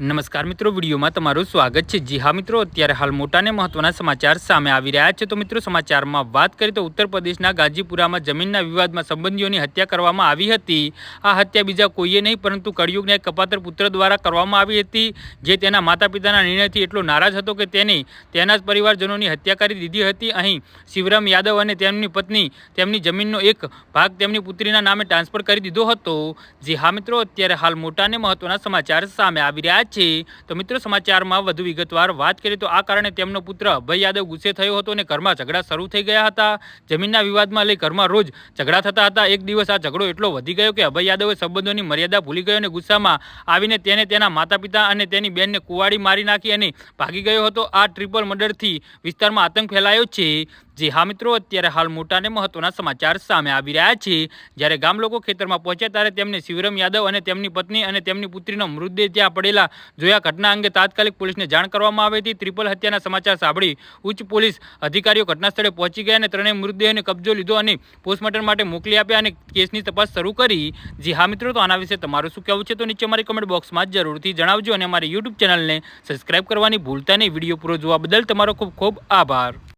નમસ્કાર મિત્રો, વિડીયોમાં તમારું સ્વાગત છે. જી હા મિત્રો, અત્યારે હાલ મોટા અને મહત્વના સમાચાર સામે આવી રહ્યા છે. તો મિત્રો, સમાચારમાં વાત કરીએ તો ઉત્તર પ્રદેશના ગાજીપુરામાં જમીનના વિવાદમાં સંબંધીઓની હત્યા કરવામાં આવી હતી. આ હત્યા બીજા કોઈએ નહીં, પરંતુ કળિયુગના એક કપાતર પુત્ર દ્વારા કરવામાં આવી હતી, જે તેના માતા પિતાના નિર્ણયથી એટલો નારાજ હતો કે તેને, તેના જ પરિવારજનોની હત્યા કરી દીધી હતી. અહીં શિવરામ યાદવ અને તેમની પત્ની, તેમની જમીનનો એક ભાગ તેમની પુત્રીના નામે ટ્રાન્સફર કરી દીધો હતો. જી હા મિત્રો, અત્યારે હાલ મોટા અને મહત્વના સમાચાર સામે આવી રહ્યા છે. તો મિત્રો, સમાચારમાં વધુ વિગતવાર વાત કરીએ તો આ કારણે તેમનો પુત્ર અભય યાદવ ગુસ્સે થયો હતો અને ઘરમાં ઝઘડા શરૂ થઈ ગયા હતા. જમીનના વિવાદમાં લઈ ઘરમાં રોજ ઝઘડા થતા હતા. એક દિવસ આ ઝઘડો એટલો વધી ગયો કે અભય યાદવે સંબંધોની મર્યાદા ભૂલી ગયો અને ગુસ્સામાં આવીને તેને તેના માતા પિતા અને તેની બહેનને કુવાડી મારી નાખી અને ભાગી ગયો હતો. આ ટ્રિપલ મર્ડરથી વિસ્તારમાં આતંક ફેલાયો છે. જી હા મિત્રો, અત્યારે હાલ મોટા અને મહત્વના સમાચાર સામે આવી રહ્યા છે. જ્યારે ગામ લોકો ખેતરમાં પહોંચ્યા ત્યારે તેમને શિવરામ યાદવ અને તેમની પત્ની અને તેમની પુત્રીનો મૃતદેહ ત્યાં પડેલા જોયા. ઘટના અંગે તાત્કાલિક પોલીસને જાણ કરવામાં આવી હતી. ત્રિપલ હત્યાના સમાચાર સાંભળી ઉચ્ચ પોલીસ અધિકારીઓ ઘટના સ્થળે પહોંચી ગયા અને ત્રણેય મૃતદેહને કબજો લીધો અને પોસ્ટમોર્ટમ માટે મોકલી આપ્યા અને કેસની તપાસ શરૂ કરી. જી હા મિત્રો, તો આના વિશે તમારું શું કહેવું છે? તો નીચે અમારી કમેન્ટ બોક્સમાં જરૂરથી જણાવજો અને અમારી યુટ્યુબ ચેનલને સબસ્ક્રાઇબ કરવાની ભૂલતા નહીં. વીડિયો પૂરો જોવા બદલ તમારો ખૂબ ખૂબ આભાર.